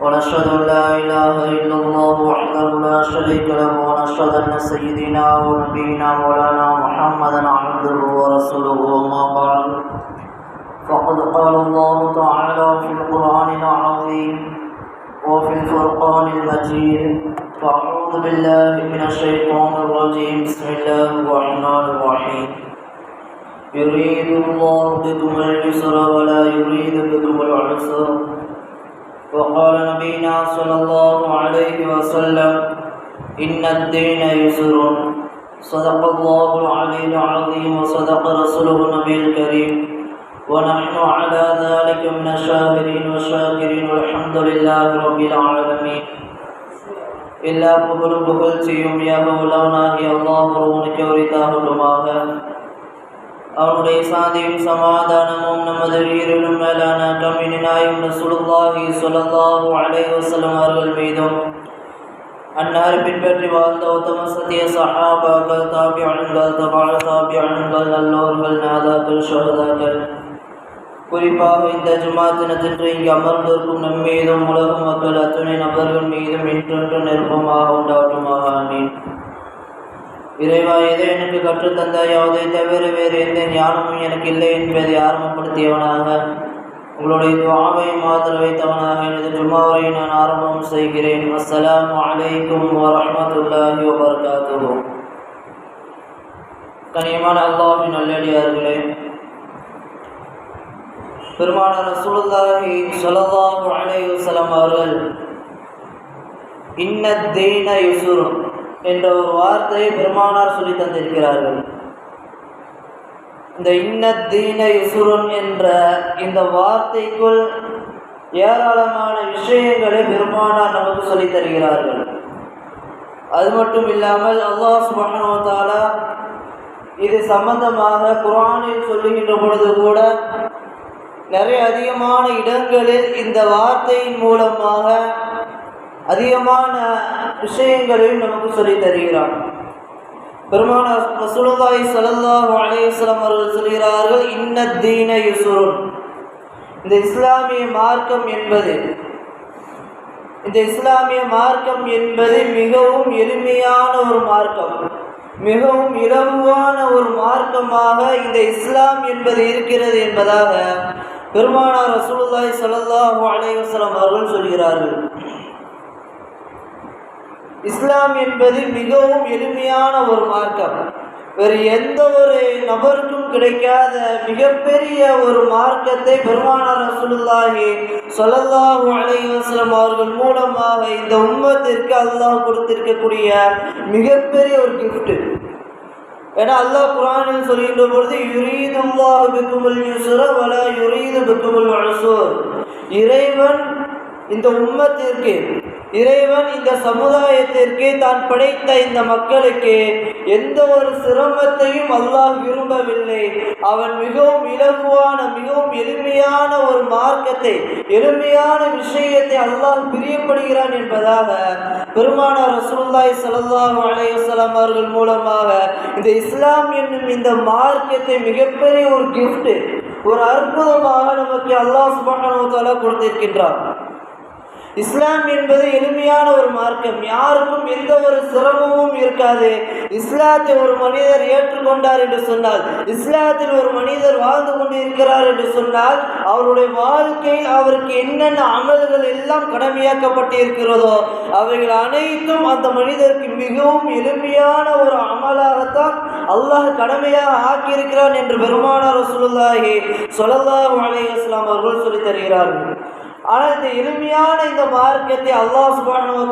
ونشهد أن لا إله إلا الله وحده لا شريك له ونشهد أن سيدنا ونبينا مولانا محمدا عبده ورسوله وما بعد. فقد قال الله تعالى في القرآن العظيم وفي الفرقان المجيد فاعوذ بالله من الشيطان الرجيم بسم الله الرحمن الرحيم. يريد الله بكم اليسر ولا يريد بكم العسر. وقال نبينا صلى الله عليه وسلم إن الدين يسر صدق الله العلي العظيم وصدق رسوله النبي الكريم ونحن على ذلك من الشاهدين والشاكرين والحمد لله رب العالمين எல்லா புகழும் புகழ்ச்சியும் யகவுலவனாகிய அல்லாஹ் ஒருவனுக்கு உரித்தாகட்டுமாக அவனுடைய சாந்தியும் சமாதானமும் நமது உயிரிலும் மேலான கம்மினாயும் ரசூலுல்லாஹி ஸல்லல்லாஹு அலைஹி வஸல்லம் அவர்கள் மீதும் அன்னார் பின்பற்றி வாழ்ந்த உத்தம சத்திய சஹாபாக்கள் தாபியன்கள் தபால தாபியன்கள் நல்லோர்கள் நாதாக்கள் சோதாக்கள் குறிப்பாக இந்த ஜுமா தினத்தின்று இங்கு அமர்ந்திருக்கும் நம் மீதும் உலக மக்கள் அத்துணை நபர்கள் மீதும் இன்றென்று இறைவா எதை எனக்கு கற்றுத்தந்தாயோ அதை தவிர வேறு எந்த ஞானமும் எனக்கு இல்லை என்பதை ஆரம்பப்படுத்தியவனாக உங்களுடைய துவாவையும் ஆதரவு வைத்தவனாக எனது ஜும்மாவை நான் ஆரம்பம் செய்கிறேன். அஸ்லாம் அலைக்கும் வரமத்துல்லாஹி வபரகாத்துஹு. கனியமான அல்லாஹின் நல்லடியார்களே பெருமான ரசூலுல்லாஹி ஸல்லல்லாஹு அலைஹி வஸல்லம் அவர்கள் இன்ன தீன யுசுரும் என்ற ஒரு வார்த்தையை பெருமானார் சொல்லி தந்திருக்கிறார்கள். இந்த இன்னத்தீன இசுரன் என்ற இந்த வார்த்தைக்குள் ஏராளமான விஷயங்களை பெருமானார் நமக்கு சொல்லித் தருகிறார்கள். அது மட்டும் இல்லாமல் அல்லாஹ் சுபஹானுவத்தாலா இது சம்பந்தமாக குரானில் சொல்லுகின்ற பொழுது கூட நிறைய அதிகமான இடங்களில் இந்த வார்த்தையின் மூலமாக அதிகமான விஷயங்களையும் நமக்கு சொல்லித் தருகிறான் பெருமான ரசூலுல்லாஹி ஸல்லல்லாஹு அலைஹி வஸல்லம் அவர்கள் சொல்கிறார்கள் இன்ன தீன யுசுருன். இந்த இஸ்லாமிய மார்க்கம் என்பது இந்த இஸ்லாமிய மார்க்கம் என்பது மிகவும் எளிமையான ஒரு மார்க்கம் மிகவும் இலகுவான ஒரு மார்க்கமாக இந்த இஸ்லாம் என்பது இருக்கிறது என்பதாக பெருமானார் ரசூலுல்லாஹி ஸல்லல்லாஹு அலைஹி வஸல்லம் அவர்கள் சொல்கிறார்கள். இஸ்லாம் என்பது மிகவும் எளிமையான ஒரு மார்க்கம். வேறு எந்த ஒரு நபருக்கும் கிடைக்காத மிகப்பெரிய ஒரு மார்க்கத்தை பெருமானார் ரசூலுல்லாஹி சொல்லல்லாஹு அலைவாஸ்லம் அவர்கள் மூலமாக இந்த உம்மத்திற்கு அல்லாஹ் கொடுத்திருக்கக்கூடிய மிகப்பெரிய ஒரு gift. ஏன்னா அல்லாஹ் குரானில் சொல்கின்ற பொழுது யுரீதுல்லாஹ் பிக்குமுல் யூசுர வல யுரீது பிக்குமுல் உஸ்ர். இறைவன் இந்த உம்மத்திற்கு இறைவன் இந்த சமுதாயத்திற்கு தான் படைத்த இந்த மக்களுக்கு எந்த ஒரு சிரமத்தையும் அல்லாஹ் விரும்பவில்லை. அவன் மிகவும் இலகுவான மிகவும் எளிமையான ஒரு மார்க்கத்தை எளிமையான விஷயத்தை அல்லாஹ் பிரியப்படுகிறான் என்பதாக பெருமானார் ரசூல்லாய் ஸல்லல்லாஹு அலைஹி அவர்கள் மூலமாக இந்த இஸ்லாம் என்னும் இந்த மார்க்கத்தை மிகப்பெரிய ஒரு கிஃப்ட் ஒரு அற்புதமாக நமக்கு அல்லாஹ் சுப்ஹானஹு கொடுத்திருக்கின்றான் கொடுத்திருக்கின்றார். இஸ்லாம் என்பது எளிமையான ஒரு மார்க்கம். யாருக்கும் எந்த ஒரு சிரமமும் இருக்காது. இஸ்லாத்தை ஒரு மனிதர் ஏற்றுக்கொண்டார் என்று சொன்னால் இஸ்லாத்தில் ஒரு மனிதர் வாழ்ந்து கொண்டிருக்கிறார் என்று சொன்னால் அவருடைய வாழ்க்கையில் அவருக்கு என்னென்ன அமல்கள் எல்லாம் கடமையாக்கப்பட்டு இருக்கிறதோ அவைகள் அனைத்தும் அந்த மனிதருக்கு மிகவும் எளிமையான ஒரு அமலாகத்தான் அல்லாஹ் கடமையாக ஆக்கியிருக்கிறான் என்று பெருமானார் ரசூலுல்லாஹி சொல்லல்லாஹு அலைஹி அவர்கள் சொல்லித் தருகிறார்கள். ஆனால் இந்த எளிமையான இந்த மார்க்கத்தை அல்லாஹ் சுப்ஹானஹு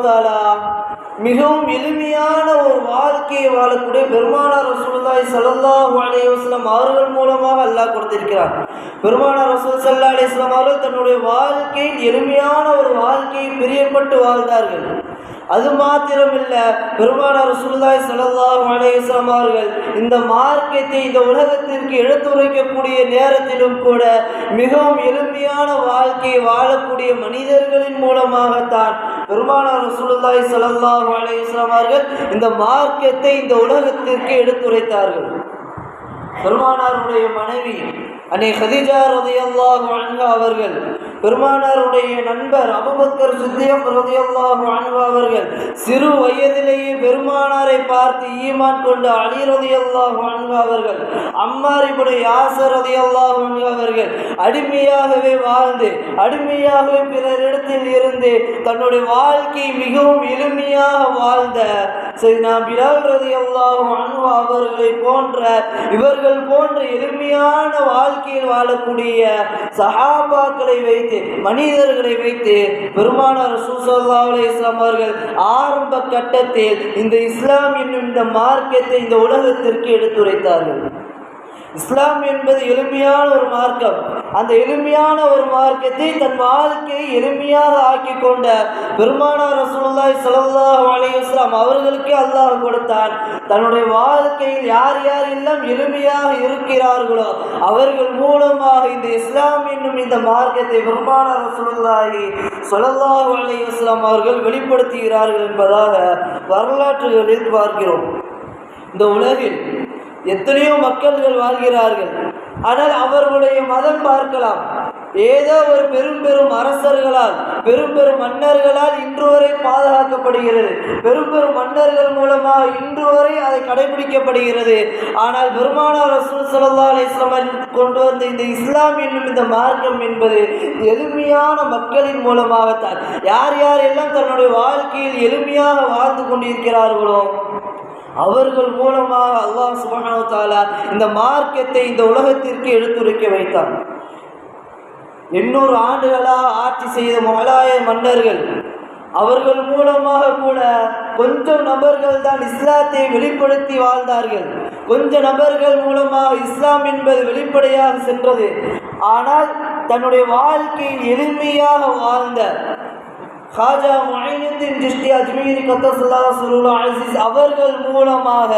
மிகவும் எளிமையான ஒரு வாழ்க்கையை வாழக்கூடிய பெருமானார் ரசூல்லாய் சல்லா அலைஹி வஸ்லாம் அவர்கள் மூலமாக அல்லாஹ் கொடுத்திருக்கிறார். பெருமானார் ரசூல் சல்லா அலி இஸ்லாம் அவர்கள் தன்னுடைய வாழ்க்கையில் எளிமையான ஒரு வாழ்க்கையை பிரியப்பட்டு வாழ்ந்தார்கள். அது மாத்திரமில்ல பெருமானார் ரசூலுல்லாஹி ஸல்லல்லாஹு அலைஹி அவர்கள் இந்த மார்க்கத்தை இந்த உலகத்திற்கு எடுத்துரைக்கக்கூடிய நேரத்திலும் கூட மிகவும் எளிமையான வாழ்க்கையை வாழக்கூடிய மனிதர்களின் மூலமாகத்தான் பெருமானார் ரசூலுல்லாஹி ஸல்லல்லாஹு அலைஹி அவர்கள் இந்த மார்க்கத்தை இந்த உலகத்திற்கு எடுத்துரைத்தார்கள் பெருமானாருடைய மனைவி அன்னை ஹதிஜா ரதியல்லாஹு அன்ஹா அவர்கள் பெருமானாருடைய நண்பர் அபுபக்கர் சித்தியம் ரதியல்லாஹு அன்ஹா அவர்கள் சிறு வயதிலேயே பெருமானாரை பார்த்து ஈமான் கொண்ட அலி ரதியல்லாஹு அவர்கள் அம்மார் யாசர் ரதியல்லாஹு அவர்கள் அடிமையாகவே வாழ்ந்து அடிமையாகவே பிறரிடத்தில் இருந்து தன்னுடைய வாழ்க்கை மிகவும் எளிமையாக வாழ்ந்த சரி நான் பிலால் ரதியல்லாஹு அன்ஹா அவர்களை போன்ற இவர்கள் போன்ற எளிமையான வாழ்க்கையில் வாழக்கூடிய சஹாபாக்களை வைத்து மனிதர்களை வைத்து பெருமானார் ரசூசல்லா இஸ்லாம் அவர்கள் ஆரம்ப கட்டத்தில் இந்த இஸ்லாம் என்னும் இந்த மார்க்கத்தை இந்த உலகத்திற்கு எடுத்துரைத்தார்கள். இஸ்லாம் என்பது எளிமையான ஒரு மார்க்கம். அந்த எளிமையான ஒரு மார்க்கத்தை தன் வாழ்க்கையை எளிமையாக ஆக்கி கொண்ட பெருமானார் ரசூலுல்லாஹி ஸல்லல்லாஹு அலைஹி அவர்களுக்கே அல்லாஹ் கொடுத்தான். தன்னுடைய வாழ்க்கையில் யார் யார் எல்லாம் எளிமையாக இருக்கிறார்களோ அவர்கள் மூலமாக இந்த இஸ்லாம் என்னும் இந்த மார்க்கத்தை பெருமானார் ரசூலுல்லாஹி ஸல்லல்லாஹு அலைஹி அவர்கள் வெளிப்படுத்துகிறார்கள் என்பதாக வரலாற்றுகளில் பார்க்கிறோம் இந்த உலகில் எத்தனையோ மக்கள்கள் வாழ்கிறார்கள். ஆனால் அவர்களுடைய மதம் பார்க்கலாம். ஏதோ ஒரு பெரும் பெரும் அரசர்களால் பெரும் பெரும் மன்னர்களால் இன்று வரை பாதுகாக்கப்படுகிறது. பெரும் பெரும் மன்னர்கள் மூலமாக இன்று வரை அதை கடைபிடிக்கப்படுகிறது. ஆனால் பெருமானார் ரசூல் சல்லா அலிஸ்லாமன் கொண்டு வந்த இந்த இஸ்லாம் என்னும் இந்த மார்க்கம் என்பது எளிமையான மக்களின் மூலமாகத்தான். யார் யார் எல்லாம் தன்னுடைய வாழ்க்கையில் எளிமையாக வாழ்ந்து கொண்டிருக்கிறார்களோ அவர்கள் மூலமாக அல்லாஹ் சுபஹானஹு வ இந்த மார்க்கத்தை இந்த உலகத்திற்கு எடுத்துரைக்க வைத்தான் எண்ணூறு ஆண்டுகளாக ஆட்சி செய்த முகலாய மன்னர்கள் அவர்கள் மூலமாக கூட கொஞ்சம் நபர்கள் தான் இஸ்லாத்தை வெளிப்படுத்தி வாழ்ந்தார்கள். கொஞ்ச நபர்கள் மூலமாக இஸ்லாம் என்பது வெளிப்படையாக சென்றது. ஆனால் தன்னுடைய வாழ்க்கையில் எளிமையாக வாழ்ந்த ஹாஜா முஹைனுddin ஜிஷ்டி அஜ்மீரி கத்தசுல்லா சுருலா அசிஸ் அவர்கள் மூலமாக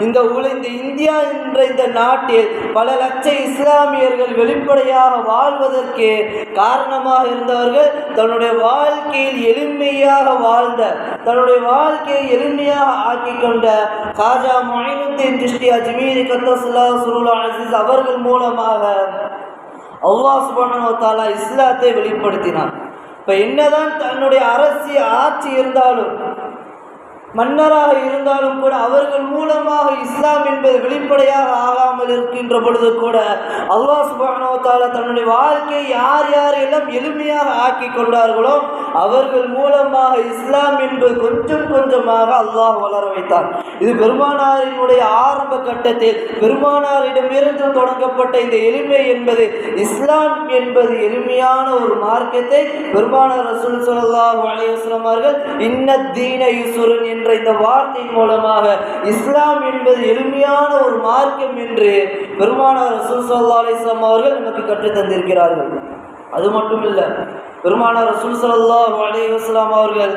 இந்த உல இந்த இந்தியா என்ற இந்த நாட்டில் பல லட்ச இஸ்லாமியர்கள் வெளிப்படையாக வாழ்வதற்கு காரணமாக இருந்தவர்கள் தன்னுடைய வாழ்க்கையில் எளிமையாக வாழ்ந்த தன்னுடைய வாழ்க்கையை எளிமையாக ஆக்கி கொண்ட ஹாஜா முஹைனுddin ஜிஷ்டி அஜ்மீரி கத்தசுல்லா சுருலா அசிஸ் அவர்கள் மூலமாக அல்லாஹ் சுப்ஹானஹு தாலா இஸ்லாத்தை வெளிப்படுத்தினார் இப்போ என்னதான் தன்னுடைய அரசியல் ஆட்சி இருந்தாலும் மன்னராக இருந்தாலும் கூட அவர்கள் மூலமாக இஸ்லாம் என்பது வெளிப்படையாக ஆகாமல் இருக்கின்ற பொழுது கூட அல்லாஹ் சுபானோத்தால தன்னுடைய வாழ்க்கையை யார் யார் எல்லாம் எளிமையாக ஆக்கி கொண்டார்களோ அவர்கள் மூலமாக இஸ்லாம் என்பது கொஞ்சம் கொஞ்சமாக அல்லாஹ் வளர வைத்தார் இது பெருமானாரினுடைய ஆரம்ப கட்டத்தில் பெருமானாரிடமிருந்து தொடங்கப்பட்ட இந்த எளிமை என்பது இஸ்லாம் என்பது எளிமையான ஒரு மார்க்கத்தை பெருமானார் ரசூல் சொல்லாஹ் அலைஹி அவர்கள் இன்ன தீன யூசுரன் என்ற இந்த வார்த்தையின் மூலமாக இஸ்லாம் என்பது எளிமையான ஒரு மார்க்கம் என்று பெருமானார் ரசூல் சல்லா அலைஹி அவர்கள் நமக்கு கற்றுத் தந்திருக்கிறார்கள். அது மட்டும் இல்லை பெருமானார் ரசூல் ஸல்லல்லாஹு இஸ்லாம் அவர்கள்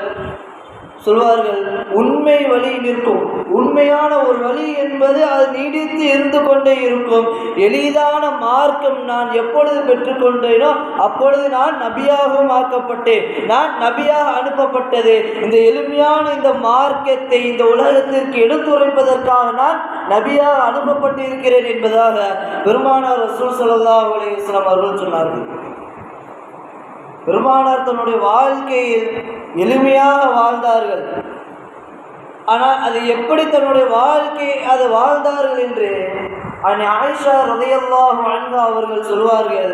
சொல்வார்கள் உண்மை வழி நிற்கும். உண்மையான ஒரு வழி என்பது அது நீடித்து இருந்து கொண்டே இருக்கும். எளிதான மார்க்கம் நான் எப்பொழுது பெற்றுக்கொண்டேனோ அப்பொழுது நான் நபியாகவும் ஆக்கப்பட்டேன். நான் நபியாக அனுப்பப்பட்டது. இந்த எளிமையான இந்த மார்க்கத்தை இந்த உலகத்திற்கு எடுத்துரைப்பதற்காக நான் நபியாக அனுப்பப்பட்டிருக்கிறேன் என்பதாக பெருமானார் ரசூல் ஸல்லல்லாஹு அலைஹி அவர்கள் சொன்னார்கள். பெருமானார் தன்னுடைய வாழ்க்கையில் எளிமையாக வாழ்ந்தார்கள். ஆனால் அது எப்படி தன்னுடைய வாழ்க்கை அது வாழ்ந்தார்கள் என்று அன்னை ஆயிஷா ரதையல்லாஹு அன்ஹா அவர்கள் சொல்வார்கள்.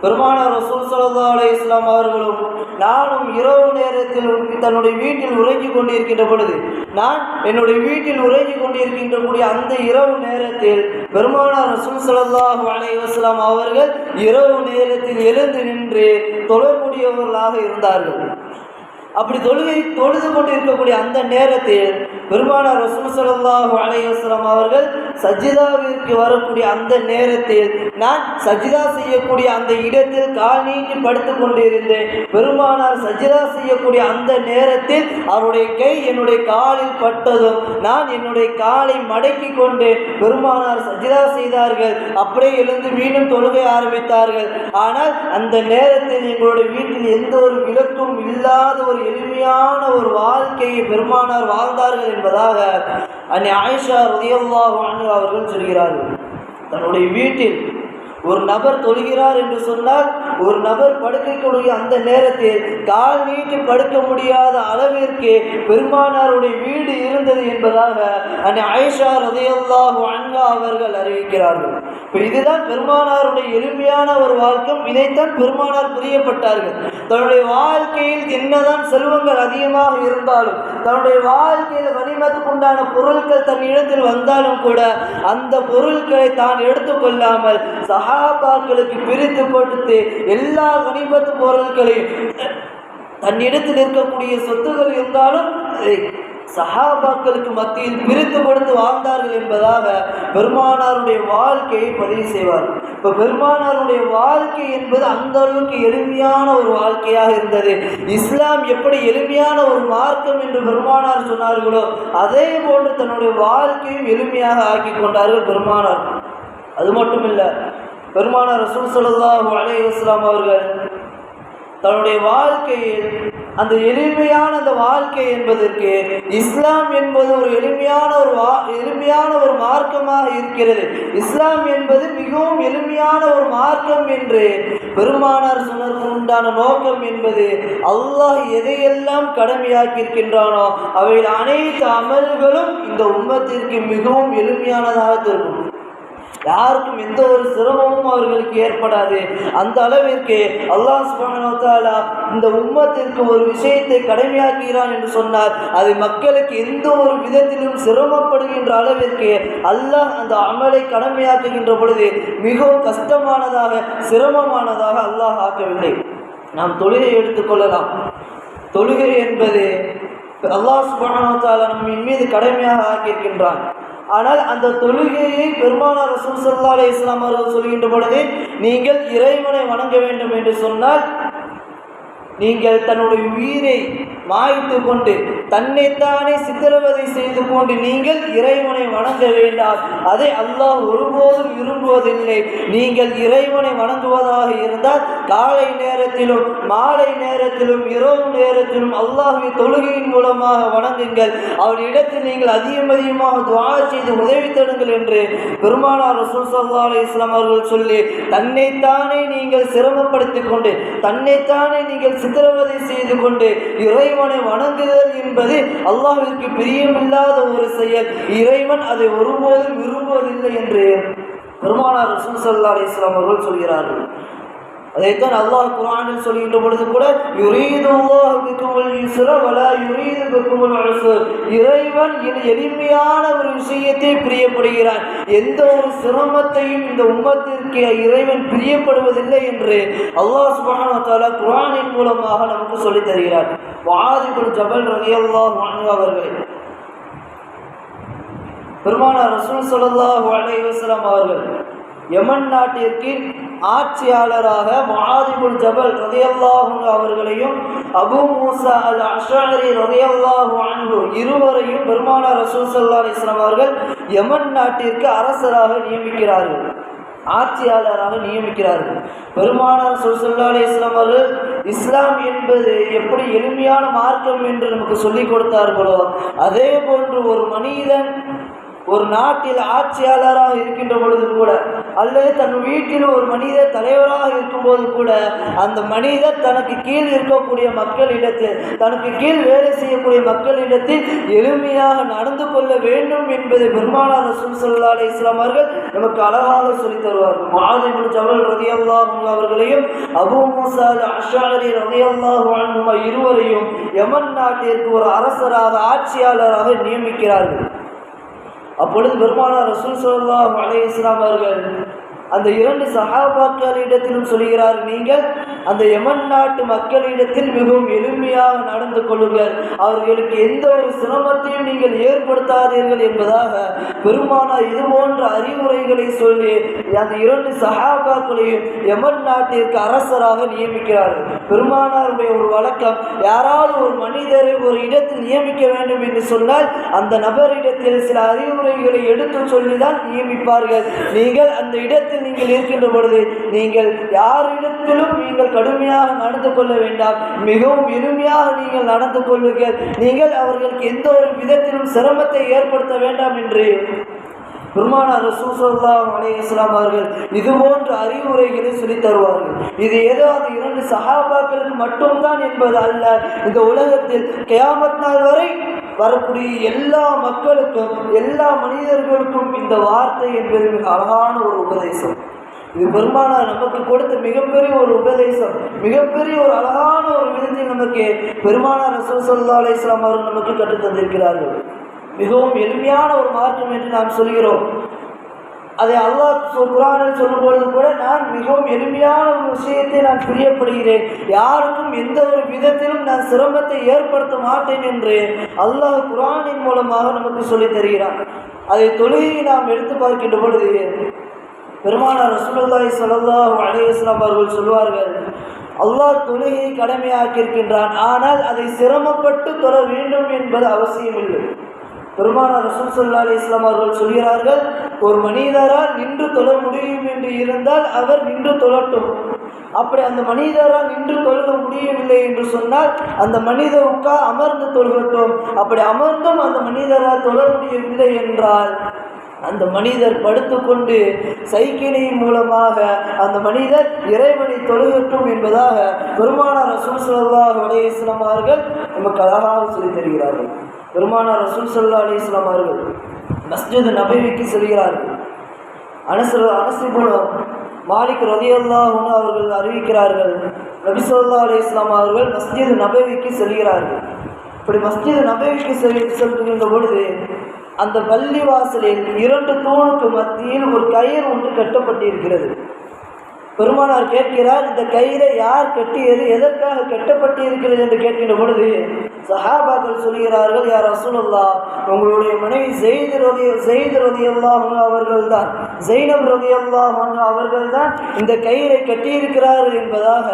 பெருமானார் ரசூல் ஸல்லல்லாஹு அலைஹி இஸ்லாம் அவர்களும் நானும் இரவு நேரத்தில் தன்னுடைய வீட்டில் உறங்கிக் கொண்டிருக்கின்ற பொழுது நான் என்னுடைய வீட்டில் உறங்கிக் கொண்டிருக்கின்ற கூடிய அந்த இரவு நேரத்தில் பெருமானார் ரசூல் சலல்லாஹு அலைவாஸ்லாம் அவர்கள் இரவு நேரத்தில் எழுந்து நின்று தொழக்கூடியவர்களாக இருந்தார்கள். அப்படி தொழுகை தொழுது கொண்டு இருக்கக்கூடிய அந்த நேரத்தில் பெருமானார் ரசூல் ஸல்லல்லாஹு அவர்கள் சஜிதாவிற்கு வரக்கூடிய அந்த நேரத்தில் நான் சஜிதா செய்யக்கூடிய அந்த இடத்தில் கால் நீட்டி படுத்து கொண்டிருந்தேன். பெருமானார் சஜிதா செய்யக்கூடிய அந்த நேரத்தில் அவருடைய கை என்னுடைய காலில் பட்டதும் நான் என்னுடைய காலை மடக்கி கொண்டு பெருமானார் சஜிதா செய்தார்கள். அப்படியே எழுந்து மீண்டும் தொழுகை ஆரம்பித்தார்கள். ஆனால் அந்த நேரத்தில் எங்களுடைய வீட்டில் எந்த ஒரு விளக்கும் இல்லாத ஒரு எளிமையான ஒரு வாழ்க்கையை பெருமானார் வாழ்ந்தார்கள் என்பதாக அன்னை ஆயிஷா ரதியல்லாஹு அவர்கள் சொல்கிறார்கள். தன்னுடைய வீட்டில் ஒரு நபர் தொழுகிறார் என்று சொன்னால் ஒரு நபர் படுக்கக்கூடிய அந்த நேரத்தில் கால் நீட்டி படுக்க முடியாத அளவிற்கு பெருமானாருடைய வீடு இருந்தது என்பதாக அன்னை ஆயிஷா ரதையல்லாஹு அன்ஹா அவர்கள் அறிவிக்கிறார்கள். இப்போ இதுதான் பெருமானாருடைய எளிமையான ஒரு வாழ்க்கை இதைத்தான் பெருமானார் புரியப்பட்டார்கள். தன்னுடைய வாழ்க்கையில் என்னதான் செல்வங்கள் அதிகமாக இருந்தாலும் தன்னுடைய வாழ்க்கையில் கனிமத்துக்கு உண்டான பொருட்கள் தன் இடத்தில் வந்தாலும் கூட அந்த பொருட்களை தான் எடுத்துக்கொள்ளாமல் சஹாபாக்களுக்கு பிரித்து கொடுத்து எல்லா கனிமத்து பொருட்களையும் தன்னிடத்தில் இருக்கக்கூடிய சொத்துகள் இருந்தாலும் அதை சஹாபாக்களுக்கு மத்தியில் பிரித்து கொடுத்து வாழ்ந்தார்கள் என்பதாக பெருமானாருடைய வாழ்க்கையை பதிவு செய்வார். இப்போ பெருமானாருடைய வாழ்க்கை என்பது அந்த அளவுக்கு எளிமையான ஒரு வாழ்க்கையாக இருந்தது. இஸ்லாம் எப்படி எளிமையான ஒரு மார்க்கம் என்று பெருமானார் சொன்னார்களோ அதே போன்று தன்னுடைய வாழ்க்கையும் எளிமையாக ஆக்கி கொண்டார்கள் பெருமானார். அது மட்டும் இல்லை பெருமான ரசூல் ஸல்லல்லாஹு அலைஹி இஸ்லாம் அவர்கள் தன்னுடைய வாழ்க்கையில் அந்த எளிமையான அந்த வாழ்க்கை என்பதற்கு இஸ்லாம் என்பது ஒரு எளிமையான ஒரு வா எளிமையான ஒரு மார்க்கமாக இருக்கிறது. இஸ்லாம் என்பது மிகவும் எளிமையான ஒரு மார்க்கம் என்று பெருமானார் சொன்னதற்கு உண்டான நோக்கம் என்பது அல்லாஹ் எதையெல்லாம் கடமையாக்கி இருக்கின்றானோ அவையில் அனைத்து அமல்களும் இந்த உம்மத்திற்கு மிகவும் எளிமையானதாக இருக்கும். யாருக்கும் எந்த ஒரு சிரமமும் அவர்களுக்கு ஏற்படாது. அந்த அளவிற்கு அல்லாஹ் சுப்ஹானஹு இந்த உம்மத்திற்கு ஒரு விஷயத்தை கடமையாக்குகிறான் என்று சொன்னார். அது மக்களுக்கு எந்த ஒரு விதத்திலும் சிரமப்படுகின்ற அளவிற்கு அல்லாஹ் அந்த அமலை கடமையாக்குகின்ற பொழுது மிகவும் கஷ்டமானதாக சிரமமானதாக அல்லாஹ் ஆக்கவில்லை. நாம் தொழுகை எடுத்துக்கொள்ளலாம் தொழுகை என்பது அல்லாஹ் சுப்ஹானஹு நம்மின் மீது கடமையாக ஆக்கியிருக்கின்றான். ஆனால் அந்த தொழுகையை பெருமானார் ரசூல் ஸல்லல்லாஹு அலைஹி அவர்கள் சொல்கின்ற பொழுது நீங்கள் இறைவனை வணங்க வேண்டும் என்று சொன்னால் நீங்கள் தன்னுடைய உயிரை மாய்த்து கொண்டு தன்னைத்தானே சித்திரவதை செய்து கொண்டு நீங்கள் இறைவனை வணங்க வேண்டாம். அதை அல்லாஹ் ஒருபோதும் விரும்புவதில்லை. நீங்கள் இறைவனை வணங்குவதாக இருந்தால் காலை நேரத்திலும் மாலை நேரத்திலும் இரவு நேரத்திலும் அல்லாஹுவை தொழுகையின் மூலமாக வணங்குங்கள். அவரிடத்தில் நீங்கள் அதிகம் அதிகமாக துவா செய்து உதவி தருங்கள் என்று பெருமானார் ரசூல் சல்லா அலிஸ்லாம் அவர்கள் சொல்லி தன்னைத்தானே நீங்கள் சிரமப்படுத்திக் கொண்டு தன்னைத்தானே நீங்கள் சித்திரவதை செய்து கொண்டு இறைவனை வணங்குதல் என்பது அல்லாஹிற்கு பிரியமில்லாத ஒரு செயல். இறைவன் அதை ஒருபோதும் விரும்புவதில்லை என்று பெருமானார் ரசூல் சல்லா அலிஸ்லாம் அவர்கள் சொல்கிறார்கள். அதைத்தான் அல்லாஹ் குரானில் சொல்கின்ற பொழுது கூட யுரீது பிக்குமுல் யுஸ்ர வலா யுரீது பிக்குமுல் அரசு இறைவன் எ- எளிமையான ஒரு விஷயத்தை பிரியப்படுகிறான். எந்த ஒரு சிரமத்தையும் இந்த உம்மத்திற்கு இறைவன் பிரியப்படுவதில்லை என்று அல்லாஹ் சுப்ஹானஹு குரானின் மூலமாக நமக்கு சொல்லித் தருகிறார். வாதிபுல் ஜபல் ரவி அல்லாஹ் அவர்கள். பெருமானார் ரசூல் ஸல்லல்லாஹு அலைஹி வஸல்லம் அவர்கள் யமன் நாட்டிற்கு ஆட்சியாளராக முஆதிபுல் ஜபல் ரலியல்லாஹு அவர்களையும் அபூ மூசா அல் அஷாரி ரலியல்லாஹு அன்பு இருவரையும் பெருமான ரசூல் சல்லா அலைஹி அவர்கள் யமன் நாட்டிற்கு அரசராக நியமிக்கிறார்கள். ஆட்சியாளராக நியமிக்கிறார்கள். பெருமானார் சுல்லா அலிஸ்லாம் அவர்கள் இஸ்லாம் என்பது எப்படி எளிமையான மார்க்கம் என்று நமக்கு சொல்லிக் கொடுத்தார்களோ அதே போன்று ஒரு மனிதன் ஒரு நாட்டில் ஆட்சியாளராக இருக்கின்ற பொழுது கூட அல்லது தன் வீட்டில் ஒரு மனிதர் தலைவராக இருக்கும்போது கூட அந்த மனிதர் தனக்கு கீழ் இருக்கக்கூடிய மக்களிடத்தில் தனக்கு கீழ் வேலை செய்யக்கூடிய மக்களிடத்தில் எளிமையாக நடந்து கொள்ள வேண்டும் என்பதை பெருமானார் ரசூல் ஸல்லல்லாஹு அலைஹி அவர்கள் நமக்கு அழகாக சொல்லித் தருவார்கள். மாதிரி ஜபல் ரலியல்லாஹு அன்ஹு அவர்களையும் அபு மூசா அஷாரி ரலியல்லாஹு அன்ஹுமா இருவரையும் யமன் நாட்டிற்கு ஒரு அரசராக ஆட்சியாளராக நியமிக்கிறார்கள். அப்பொழுது பெருமானார் ரசூல் ஸல்லல்லாஹு அலே இஸ்லாம் அவர்கள் அந்த இரண்டு சகாபாக்களிடத்திலும் சொல்கிறார் நீங்கள் அந்த யமன் நாட்டு மக்களிடத்தில் மிகவும் எளிமையாக நடந்து கொள்ளுங்கள். அவர்களுக்கு எந்த ஒரு சிரமத்தையும் நீங்கள் ஏற்படுத்தாதீர்கள் என்பதாக பெருமானார் இது போன்ற அறிவுரைகளை சொல்லி அந்த இரண்டு சகாபாக்களையும் யமன் நாட்டிற்கு அரசராக நியமிக்கிறார்கள். பெருமானாருடைய ஒரு வழக்கம் யாராவது ஒரு மனிதரை ஒரு இடத்தில் நியமிக்க வேண்டும் என்று சொன்னால் அந்த நபரிடத்தில் சில அறிவுரைகளை எடுத்து சொல்லிதான் நியமிப்பார்கள். நீங்கள் அந்த இடத்தில் நீங்கள் இருக்கின்ற பொழுது நீங்கள் யாரிடத்திலும் நீங்கள் கடுமையாக நடந்து கொள்ள வேண்டாம். மிகவும் எளிமையாக நீங்கள் நடந்து கொள்ளுங்கள். நீங்கள் அவர்களுக்கு எந்த ஒரு விதத்திலும் சிரமத்தை ஏற்படுத்த வேண்டாம் என்று பெருமானார் ரசூசல்லா அலே இஸ்லாம் அவர்கள் இது போன்ற அறிவுரைகளை சொல்லித் தருவார்கள். இது ஏதோ அந்த இரண்டு சஹாபாக்களுக்கு மட்டும்தான் என்பது அல்ல. இந்த உலகத்தில் கயாமத் நாள் வரை வரக்கூடிய எல்லா மக்களுக்கும் எல்லா மனிதர்களுக்கும் இந்த வார்த்தை என்பது மிக அழகான ஒரு உபதேசம். இது பெருமானார் நமக்கு கொடுத்த மிகப்பெரிய ஒரு உபதேசம். மிகப்பெரிய ஒரு அழகான ஒரு விதத்தில் நமக்கு பெருமானார் ரசூல் சல்லா அலி இஸ்லாம் அவர்கள் நமக்கு கற்றுத் தந்திருக்கிறார்கள். மிகவும் எளிமையான ஒரு மார்க்கம் என்று நாம் சொல்கிறோம். அதை அல்லாஹ் குரானில் சொல்லும்பொழுது கூட நான் மிகவும் எளிமையான ஒரு விஷயத்தை நான் பிரியப்படுகிறேன். யாருக்கும் எந்த ஒரு விதத்திலும் நான் சிரமத்தை ஏற்படுத்த மாட்டேன் என்று அல்லாஹ் குரானின் மூலமாக நமக்கு சொல்லித் தருகிறான். அதை தொழுகை நாம் எடுத்து பார்க்கின்ற பொழுது பெருமானார் ரசூலுல்லாஹி ஸல்லல்லாஹு அலைஹி அவர்கள் சொல்வார்கள் அல்லாஹ் தொழுகையை கடமையாக்கியிருக்கின்றான் ஆனால் அதை சிரமப்பட்டு தொழ வேண்டும் என்பது அவசியமில்லை. பெருமானார் ரசூல் சொல்லா அலி இஸ்லாம் அவர்கள் சொல்கிறார்கள் ஒரு மனிதரால் நின்று தொழ முடியும் என்று இருந்தால் அவர் நின்று தொழட்டும். அப்படி அந்த மனிதரால் நின்று தொழுக முடியவில்லை என்று சொன்னால் அந்த மனித உட்கா அமர்ந்து தொழுகட்டும். அப்படி அமர்ந்தும் அந்த மனிதரால் தொழ முடியவில்லை என்றால் அந்த மனிதர் படுத்துக்கொண்டு சைக்கிளின் மூலமாக அந்த மனிதர் இறைவனை தொழுகட்டும் என்பதாக பெருமானார் ரசூல் சல்லாஹ் அலையம் அவர்கள் நமக்கு அழகாக சொல்லி தருகிறார்கள். பெருமானார் ரசூல் சல்லா அலிஸ்லாம் அவர்கள் மஸ்ஜித் நபைவிக்கு செல்கிறார்கள். அனசு அனசு மூலம் மாலிக் ரதியல்லாஹுன்னு அவர்கள் அறிவிக்கிறார்கள் நபி சொல்லா அலி இஸ்லாம் அவர்கள் மஸ்ஜித் நபவிக்கு செல்கிறார்கள். இப்படி மஸ்ஜித் நபவிக்கு செல் செல்கின்ற பொழுது அந்த பள்ளிவாசலில் இரண்டு தூணுக்கு மத்தியில் ஒரு கயிறு ஒன்று கட்டப்பட்டிருக்கிறது. பெருமானார் கேட்கிறார் இந்த கயிறை யார் கட்டியது எதற்காக கட்டப்பட்டிருக்கிறது என்று கேட்கின்ற பொழுது சஹாபாக்கள் சொல்கிறார்கள் யார் அசுனல்லா உங்களுடைய மனைவி ஜெயித் ரதி ஜெயித் ரதி அல்லாஹ் அவர்கள் தான் ஜெயினப் ரதி அல்லாஹ் அவர்கள் தான் இந்த கயிறை கட்டியிருக்கிறார்கள் என்பதாக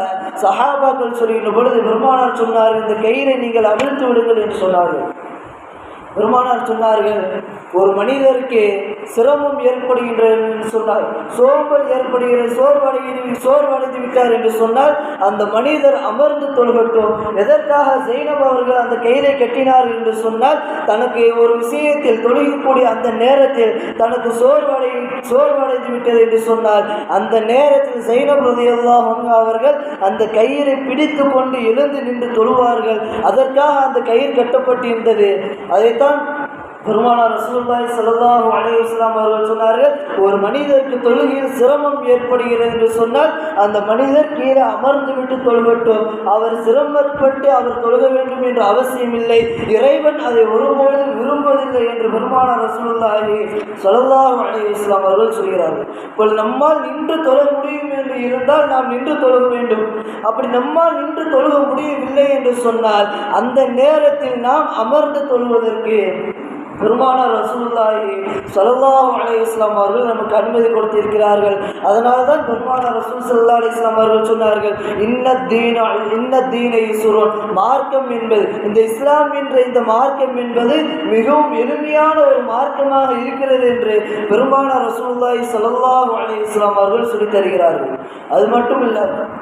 சஹாபாக்கள் சொல்கின்ற பொழுது பெருமானார் சொன்னார் இந்த கயிறை நீங்கள் அவிழ்த்து விடுங்கள் என்று சொன்னார்கள். பெருமானார் சொன்னார்கள் ஒரு மனிதருக்கு சிரமம் ஏற்படுகின்றது என்று சொன்னால் சோம்பல் ஏற்படுகிறது சோர்வடைந்து சோர்வடைந்து விட்டார் என்று சொன்னால் அந்த மனிதர் அமர்ந்து தொழுகட்டும். எதற்காக ஜெயினப் அவர்கள் அந்த கயிறை கட்டினார் என்று சொன்னால் தனக்கு ஒரு விஷயத்தில் தொழுகக்கூடிய அந்த நேரத்தில் தனக்கு சோர்வடை சோர்வடைந்து விட்டது என்று சொன்னால் அந்த நேரத்தில் ஜெயினப் ரதியல்லாஹ் அவர்கள் அந்த கயிறை பிடித்து கொண்டு எழுந்து நின்று தொழுவார்கள். அதற்காக அந்த கயிறு கட்டப்பட்டிருந்தது. அதைத்தான் பெருமானார் ரசூல்லாய் ஸல்லல்லாஹு அலையுஸ்லாம் அவர்கள் சொன்னார்கள் ஒரு மனிதருக்கு தொழுகையில் சிரமம் ஏற்படுகிறது என்று சொன்னால் அந்த மனிதர் கீழே அமர்ந்து விட்டு தொழுகட்டும். அவர் சிரமப்பட்டு அவர் தொழுக வேண்டும் என்ற அவசியம் இல்லை. இறைவன் அதை ஒருபொழுதும் விரும்புவதில்லை என்று பெருமானார் ரசூல்லாஹி ஸல்லல்லாஹு அலையுஸ்லாம் அவர்கள் சொல்கிறார்கள். இப்போ நம்மால் நின்று தொழ முடியும் என்று இருந்தால் நாம் நின்று தொழுக வேண்டும். அப்படி நம்மால் நின்று தொழுக முடியவில்லை என்று சொன்னால் அந்த நேரத்தில் நாம் அமர்ந்து தொழுவதற்கு பெருமானார் ரசூல்லாஹி ஸல்லல்லாஹு அலி இஸ்லாம் அவர்கள் நமக்கு அனுமதி கொடுத்திருக்கிறார்கள். அதனால தான் பெருமானார் ரசூல் சல்லா அலி இஸ்லாம் அவர்கள் சொன்னார்கள் இன்ன தீன இன்ன தீன இசுரோன். மார்க்கம் என்பது இந்த இஸ்லாம் என்ற இந்த மார்க்கம் என்பது மிகவும் எளிமையான ஒரு மார்க்கமாக இருக்கிறது என்று பெருமானார் ரசூல்லாஹி ஸல்லல்லாஹு அலி இஸ்லாம் அவர்கள் சொல்லித் தருகிறார்கள் அது மட்டும் இல்லாமல்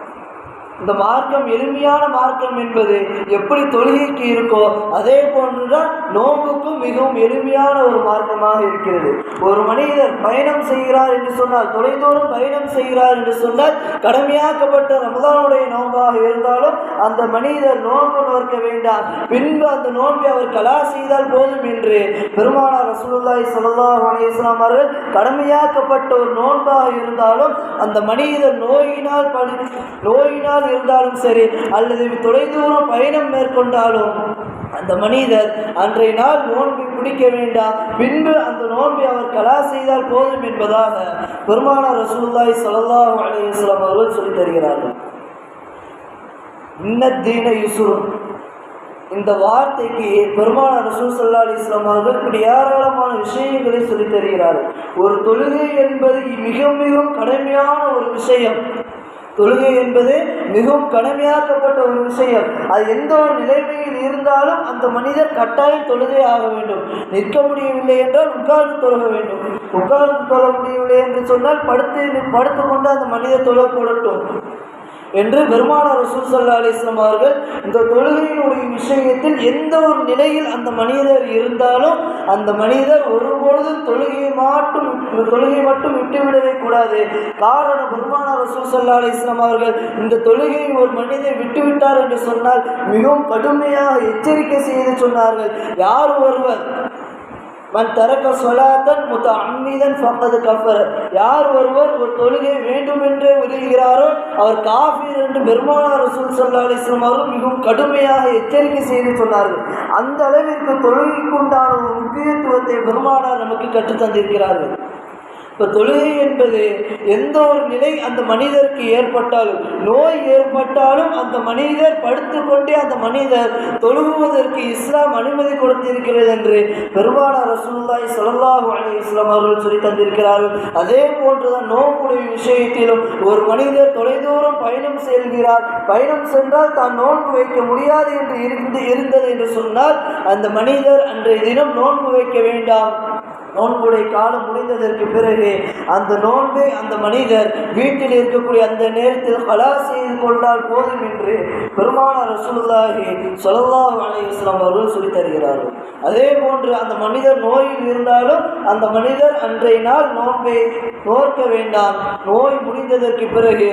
இந்த மார்க்கம் எளிமையான மார்க்கம் என்பது எப்படி தொழுகைக்கு இருக்கோ அதே போன்றுதான் நோம்புக்கும் மிகவும் எளிமையான ஒரு மார்க்கமாக இருக்கிறது. ஒரு மனிதர் பயணம் செய்கிறார் என்று சொன்னால் தொலைதூரம் பயணம் செய்கிறார் என்று சொன்னால் கடமையாக்கப்பட்ட ரமதானுடைய நோன்பாக இருந்தாலும் அந்த மனிதர் நோன்பு நோக்க வேண்டாம். பின்பு அந்த நோன்பை அவர் கலா செய்தால் போதும் என்று பெருமானார் ரசூலுல்லாய் ஸல்லல்லாஹு அலைஹி அவர்கள் கடமையாக்கப்பட்ட ஒரு நோன்பாக இருந்தாலும் அந்த மனிதர் நோயினால் படி நோயினால் இருந்தாலும் சரி அல்லது தொலைதூரம் பயணம் மேற்கொண்டாலும் அந்த மனிதர் அன்றைய நாள் நோன்பை பிடிக்க வேண்டாம். பின்பு அந்த நோன்பை அவர் கலா செய்தால் போதும் என்பதாக பெருமானார் ரசூல்லாய் ஸல்லல்லாஹு அலைஹி அவர்கள் சொல்லித் தருகிறார்கள். இன்னத்தீன யுசுரும். இந்த வார்த்தைக்கு பெருமான ரசூல் சல்லா அலிஸ்லாம் அவர்கள் ஏராளமான விஷயங்களை சொல்லித் தருகிறார்கள். ஒரு தொழுகை என்பது மிக மிகவும் கடுமையான ஒரு விஷயம். தொழுகை என்பது மிகவும் கடுமையாக்கப்பட்ட ஒரு விஷயம். அது எந்த ஒரு நிலைமையில் இருந்தாலும் அந்த மனிதர் கட்டாயம் தொழுகை ஆக வேண்டும். நிற்க முடியவில்லை என்றால் உட்கார்ந்து தொழுக வேண்டும். உட்கார்ந்து தொழ முடியவில்லை என்று சொன்னால் படுத்து படுத்துக்கொண்டு அந்த மனிதர் தொழ என்று பெருமானார் ரசூல் சல்லா அலிஸ்லாம் அவர்கள் இந்த தொழுகையினுடைய விஷயத்தில் எந்த ஒரு நிலையில் அந்த மனிதர் இருந்தாலும் அந்த மனிதர் ஒருபொழுதும் தொழுகையை மட்டும் தொழுகை மட்டும் விட்டுவிடவே கூடாது. காரணம் பெருமானார் ரசூல் சல்லா அலிஸ்லாம் அவர்கள் இந்த தொழுகையை ஒரு மனிதர் விட்டுவிட்டார் என்று சொன்னால் மிகவும் கடுமையாக எச்சரிக்கை செய்து சொன்னார்கள். யார் ஒருவர் மன் தரக்க சொலாத்தன் முத்த அம்மிதன் சொன்னது கஃபர். யார் ஒருவர் ஒரு தொழுகை வேண்டும் என்றே விரும்புகிறாரோ அவர் காஃபீர் என்று பெருமானார் ரசூல் சல்லா அலிஸ்லாம் அவர்கள் மிகவும் கடுமையாக எச்சரிக்கை செய்து சொன்னார்கள். அந்த அளவிற்கு தொழுகைக்கு உண்டான ஒரு முக்கியத்துவத்தை பெருமானார் நமக்கு கற்றுத் தந்திருக்கிறார்கள். இப்போ தொழுகை என்பது எந்த ஒரு நிலை அந்த மனிதருக்கு ஏற்பட்டாலும் நோய் ஏற்பட்டாலும் அந்த மனிதர் படுத்து அந்த மனிதர் தொழுகுவதற்கு இஸ்லாம் அனுமதி கொடுத்திருக்கிறது என்று பெருமானார் ரசூல்லாய் ஸல்லல்லாஹு அலி இஸ்லாம் அவர்கள் சொல்லி தந்திருக்கிறார்கள். அதே போன்றுதான் நோன்புடைய விஷயத்திலும் ஒரு மனிதர் தொலைதூரம் பயணம் செல்கிறார். பயணம் சென்றால் தான் நோன்பு வைக்க முடியாது என்று இருந்து இருந்தது என்று சொன்னால் அந்த மனிதர் அன்றைய தினம் நோன்பு வைக்க வேண்டாம். நோன்புடைய காலம் முடிந்ததற்கு பிறகு அந்த நோன்பை அந்த மனிதர் வீட்டில் இருக்கக்கூடிய அந்த நேரத்தில் கலா செய்து கொண்டால் போதும் என்று பெருமானார் ரசூலுல்லாஹி ஸல்லல்லாஹு அலைஹி அவர்கள் சொல்லித் தருகிறார்கள். அதே போன்று அந்த மனிதர் நோயில் இருந்தாலும் அந்த மனிதர் அன்றைய நாள் நோன்பை நோக்க வேண்டாம். நோய் முடிந்ததற்கு பிறகு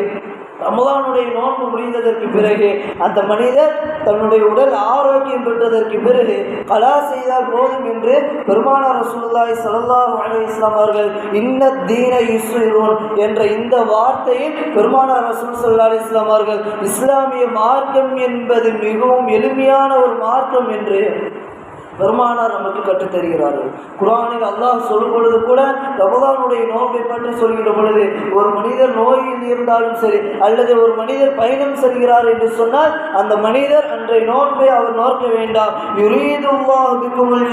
ரமலானுடைய நோன்பு முடிந்ததற்கு பிறகு அந்த மனிதர் தன்னுடைய உடல் ஆரோக்கியம் பெற்றதற்கு பிறகு கலா செய்தால் போதும் என்று பெருமானார் ரசூல்லாய் ஸல்லல்லாஹு அலி இஸ்லாம் அவர்கள் இன்ன தீன இஸ்ரோன் என்ற இந்த வார்த்தையை பெருமானார் ரசூல் சல்லா அலி இஸ்லாம் அவர்கள் இஸ்லாமிய மார்க்கம் என்பது மிகவும் எளிமையான ஒரு மார்க்கம் என்று பெருமானார் நமக்கு கற்றுத் தருகிறார்கள் குரானில் அல்லாஹ் சொல்லும் பொழுது கூட ரமதானுடைய நோன்பை பற்றி சொல்கிற பொழுது ஒரு மனிதர் நோயில் இருந்தாலும் சரி அல்லது ஒரு மனிதர் பயணம் செல்கிறார் என்று சொன்னால் அந்த மனிதர் அன்றைய நோன்பை அவர் நோக்க வேண்டாம். யுரீதுல்லாஹ் பிக்குமுல்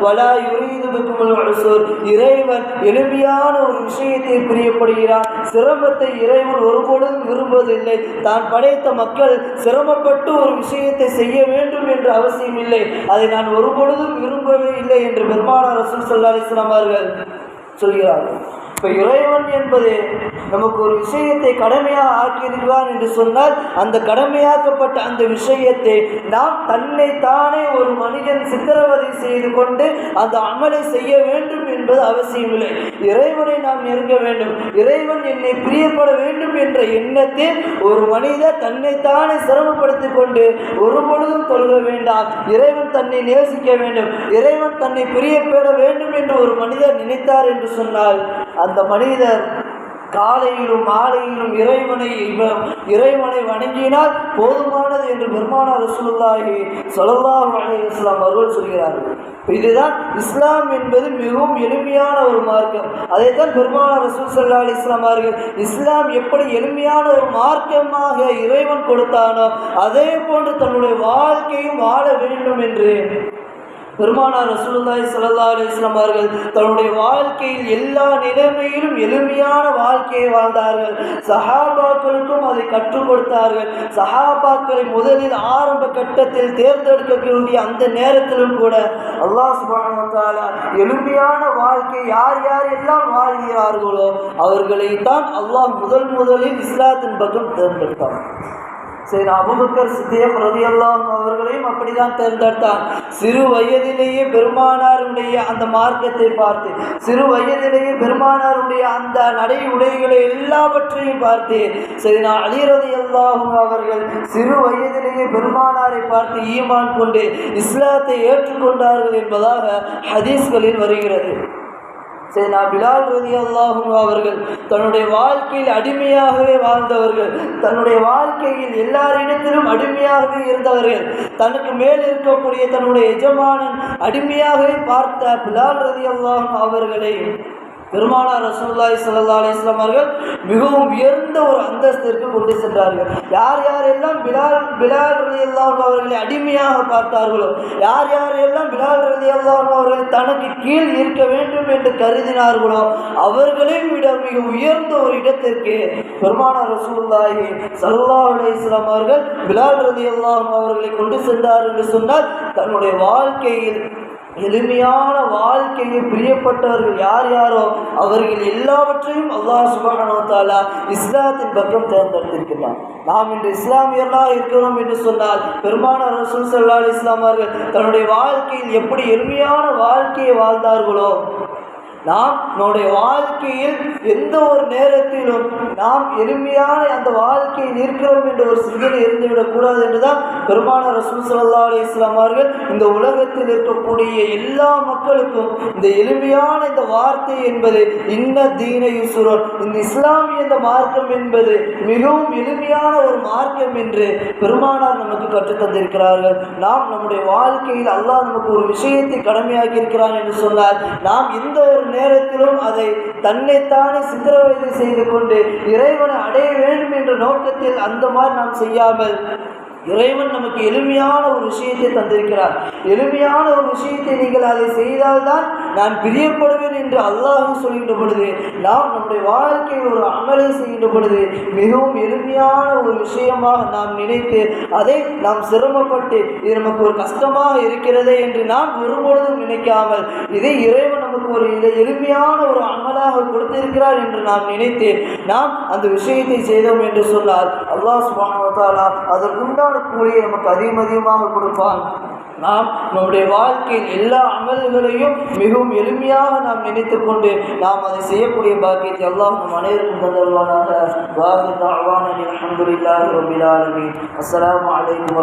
வலா யுரீது பிக்குமுல் இறைவன் எளிமையான ஒரு விஷயத்தை பிரியப்படுகிறார் சிரமத்தை இறைவன் ஒருபொழுதும் விரும்புவதில்லை. தான் படைத்த மக்கள் சிரமப்பட்டு ஒரு விஷயத்தை செய்ய வேண்டும் என்று அவசியம் இல்லை அதை நான் ஒரு ஒருபொழுதும் விரும்பவே இல்லை என்று பெருமானார் ரசூல் சல்லா அலிஸ்லாம் அவர்கள் சொல்கிறார்கள். இப்போ இறைவன் என்பது நமக்கு ஒரு விஷயத்தை கடமையாக ஆக்கியிருக்கிறான் என்று சொன்னால் அந்த கடமையாக்கப்பட்ட அந்த விஷயத்தை நாம் தன்னை தானே ஒரு மனிதன் சித்திரவதை செய்து கொண்டு அந்த அமலை செய்ய வேண்டும் என்பது அவசியமில்லை. இறைவனை நாம் நெருங்க வேண்டும். இறைவன் என்னை பிரியப்பட வேண்டும் என்ற எண்ணத்தில் ஒரு மனிதர் தன்னைத்தானே சிரமப்படுத்திக் கொண்டு ஒரு பொழுதும் தொழுக வேண்டாம். இறைவன் தன்னை நேசிக்க வேண்டும். இறைவன் தன்னை பிரியப்பட வேண்டும் என்று ஒரு மனிதர் நினைத்தார் என்று சொன்னால் அந்த மனிதர் காலையிலும் மாலையிலும் இறைவனை இறைவனை வணங்கினால் போதுமானது என்று பெருமானார் ரசூலுல்லாஹி ஸல்லல்லாஹு அலைஹி இஸ்லாம் அவர்கள் சொல்கிறார்கள். இதுதான் இஸ்லாம் என்பது மிகவும் எளிமையான ஒரு மார்க்கம். அதைத்தான் பெருமானார் ரசூல் சல்லா அலி இஸ்லாம் அவர்கள் இஸ்லாம் எப்படி எளிமையான ஒரு மார்க்கமாக இறைவன் கொடுத்தானோ அதே போன்று தன்னுடைய வாழ்க்கையும் வாழ வேண்டும் என்று பெருமானார் ரசூலுல்லாய் சல்லா அலிஸ்லாம் அவர்கள் தன்னுடைய வாழ்க்கையில் எல்லா நிலைமையிலும் எளிமையான வாழ்க்கையை வாழ்ந்தார்கள். சஹாபாக்களுக்கும் அதை கற்றுக் கொடுத்தார்கள். சஹாபாக்களை முதலில் ஆரம்ப கட்டத்தில் தேர்ந்தெடுக்கக்கூடிய அந்த நேரத்திலும் கூட அல்லாஹ் சுப்ஹானஹு எளிமையான வாழ்க்கை யார் யார் எல்லாம் வாழ்கிறார்களோ அவர்களை தான் அல்லாஹ் முதல் முதலில் இஸ்லாத்தின் பக்கம் தேர்ந்தெடுத்தார் சரி அபுபக்கர் சித்தியம் ரதியல்லாம் அவர்களையும் அப்படிதான் தேர்ந்தெடுத்தார். சிறு வயதிலேயே பெருமானாருடைய அந்த மார்க்கத்தை பார்த்து சிறு வயதிலேயே பெருமானாருடைய அந்த நடை உடைகளை எல்லாவற்றையும் பார்த்து சரி நான் அலிரதி அல்லாஹும் அவர்கள் சிறு வயதிலேயே பெருமானாரை பார்த்து ஈமான் கொண்டு இஸ்லாத்தை ஏற்றுக்கொண்டார்கள் என்பதாக ஹதீஸ்களில் வருகிறது. சரி நான் பிலால் ரதி அல்லாஹும் அவர்கள் தன்னுடைய வாழ்க்கையில் அடிமையாகவே வாழ்ந்தவர்கள் தன்னுடைய வாழ்க்கையில் எல்லாரிடத்திலும் அடிமையாகவே இருந்தவர்கள் தனக்கு மேல் இருக்கக்கூடிய தன்னுடைய எஜமானன் அடிமையாகவே பார்த்த பிலால் ரதி அல்லாஹும் அவர்களை பெருமானார் ரசூல்லாய் சல்லா அலைஹி அவர்கள் மிகவும் உயர்ந்த ஒரு அந்தஸ்திற்கு கொண்டு சென்றார்கள். யார் யாரெல்லாம் பிலால் பிலால் ரலியல்லாஹு அவர்களை அடிமையாக பார்த்தார்களோ யார் யாரெல்லாம் பிலால் ரலியல்லாஹு அவர்களை தனக்கு கீழ் இருக்க வேண்டும் என்று கருதினார்களோ அவர்களையும் விட மிக உயர்ந்த ஒரு இடத்திற்கு பெருமானார் ரசூலுல்லாஹி சல்லா அலைஹி வஸல்லம் அவர்கள் பிலால் ரலியல்லாஹு அவர்களை கொண்டு சென்றார் என்று சொன்னால் தன்னுடைய வாழ்க்கையில் எளிமையான வாழ்க்கையை பிரியப்பட்டவர்கள் யார் யாரோ அவர்கள் எல்லாவற்றையும் அல்லாஹ் சுபஹானஹு இஸ்லாத்தின் பக்கம் தேர்ந்தெடுத்திருக்கிறார் நாம் இன்று இஸ்லாமியர்களாக இருக்கிறோம் என்று சொன்னால் பெருமானார் ரசூல் சல்லா இஸ்லாமர்கள் தன்னுடைய வாழ்க்கையில் எப்படி எளிமையான வாழ்க்கையை வாழ்ந்தார்களோ நாம் நம்முடைய வாழ்க்கையில் எந்த ஒரு நேரத்திலும் நாம் எளிமையான அந்த வாழ்க்கையை நிற்கிறோம் என்ற ஒரு சிந்தனை இருந்துவிடக்கூடாது என்றுதான் பெருமான ரசூல் சல்லா அலிஸ்லாம் அவர்கள் இந்த உலகத்தில் இருக்கக்கூடிய எல்லா மக்களுக்கும் இந்த எளிமையான இந்த வார்த்தை என்பது இன்ன தீன யூசுரன். இந்த இஸ்லாமிய இந்த மார்க்கம் என்பது மிகவும் எளிமையான ஒரு மார்க்கம் என்று பெருமானார் நமக்கு கற்றுத் தந்திருக்கிறார்கள். நாம் நம்முடைய வாழ்க்கையில் அல்லாஹ் நமக்கு ஒரு விஷயத்தை கடமையாக்கி இருக்கிறான் என்று சொன்னால் நாம் எந்த ஒரு நேரத்திலும் அதை தன்னைத்தானே சித்திரவதை செய்து கொண்டு இறைவனை அடைய வேண்டும் என்ற நோக்கத்தில் அந்த மாதிரி நாம் செய்யாமல் இறைவன் நமக்கு எளிமையான ஒரு விஷயத்தை தந்திருக்கிறார். எளிமையான ஒரு விஷயத்தை நீங்கள் அதை செய்தால்தான் நான் பிரியப்படுவேன் என்று அல்லாஹ் சொல்கின்ற பொழுது நாம் நம்முடைய வாழ்க்கையில் ஒரு அமலை செய்கின்ற பொழுது மிகவும் எளிமையான ஒரு விஷயமாக நாம் நினைத்து அதை நாம் சிரமப்பட்டு இது நமக்கு ஒரு கஷ்டமாக இருக்கிறதே என்று நாம் ஒருபொழுதும் நினைக்காமல் இதை இறைவன் நமக்கு ஒரு இதை எளிமையான ஒரு அமலாக கொடுத்திருக்கிறார் என்று நாம் நினைத்து நாம் அந்த விஷயத்தை செய்தோம் என்று சொன்னால் அல்லாஹ் சுப்ஹானஹு அதற்குண்டான தஆலா கூலியை நமக்கு அதிகம் அதிகமாக கொடுப்பான். நாம் நம்முடைய வாழ்க்கையில் எல்லா அமல்களையும் மிகவும் எளிமையாக நாம் நினைத்து கொண்டு நாம் அதை செய்யக்கூடிய பாக்கியத்தை எல்லாம் நம் அனைவருக்கும் தந்தருவானாக. வாஹி தாவான அல்ஹம்துலில்லாஹி ரபில் ஆலமீன். அஸ்ஸலாமு அலைக்கும்